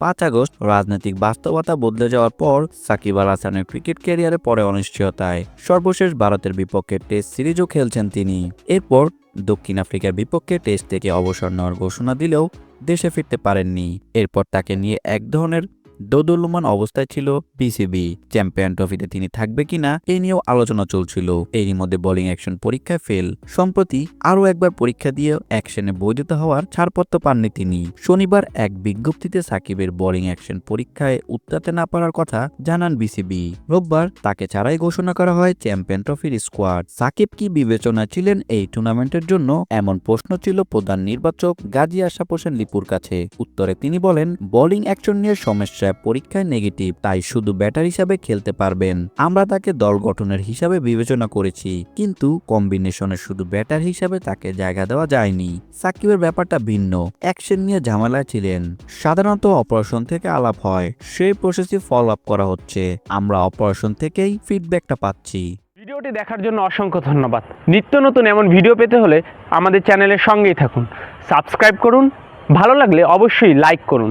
পাঁচ আগস্ট রাজনৈতিক বাস্তবতা বদলে যাওয়ার পর সাকিব আল হাসানের ক্রিকেট ক্যারিয়ারে পরে অনিশ্চয়তায়। সর্বশেষ ভারতের বিপক্ষে টেস্ট সিরিজও খেলছেন তিনি। এরপর দক্ষিণ আফ্রিকার বিপক্ষে টেস্ট থেকে অবসর নেওয়ার ঘোষণা দিলেও দেশে ফিরতে পারেননি। এরপর তাকে নিয়ে এক ধরনের দোদুল্যমান অবস্থায় ছিল বিসিবি চ্যাম্পিয়ন ট্রফিতে তিনি থাকবে কিনা, এ নিয়েও আলোচনা চলছিল। এরই মধ্যে বোলিং অ্যাকশন পরীক্ষায় ফেল। সম্প্রতি আরও একবার পরীক্ষা দিয়ে অ্যাকশনে বৈধতা হওয়ার ছাড়পত্র পাননি তিনি। শনিবার এক বিজ্ঞপ্তিতে সাকিবের বোলিং অ্যাকশন পরীক্ষায় উত্তরাতে না পারার কথা জানান বিসিবি রোববার তাকে ছাড়াই ঘোষণা করা হয় চ্যাম্পিয়ন ট্রফির স্কোয়াড। সাকিব কি বিবেচনা ছিলেন এই টুর্নামেন্টের জন্য? এমন প্রশ্ন ছিল প্রধান নির্বাচক গাজী আশাফ হোসেন লিপুর কাছে। উত্তরে তিনি বলেন, বোলিং অ্যাকশন নিয়ে সমস্যা। পরীক্ষায় নেগেটিভ তাই শুধু ব্যাটার হিসাবে খেলতে পারবেন। আমরা তাকে দল গঠনের হিসাবে বিবেচনা করেছি, কিন্তু কম্বিনেশনে শুধু ব্যাটার হিসাবে তাকে জায়গা দেওয়া যায়নি। সাকিবের ব্যাপারটা ভিন্ন। অ্যাকশন নিয়ে ঝামেলায় ছিলেন। সাধারণত অপারেশন থেকে আলাপ হয়, সেই প্রসেসই ফলো আপ করা হচ্ছে। আমরা অপারেশন থেকেই ফিডব্যাকটা পাচ্ছি। ভিডিওটি দেখার জন্য অসংখ্য ধন্যবাদ। নিত্য নতুন এমন ভিডিও পেতে হলে আমাদের চ্যানেলের সঙ্গেই থাকুন। সাবস্ক্রাইব করুন। ভালো লাগলে অবশ্যই লাইক করুন।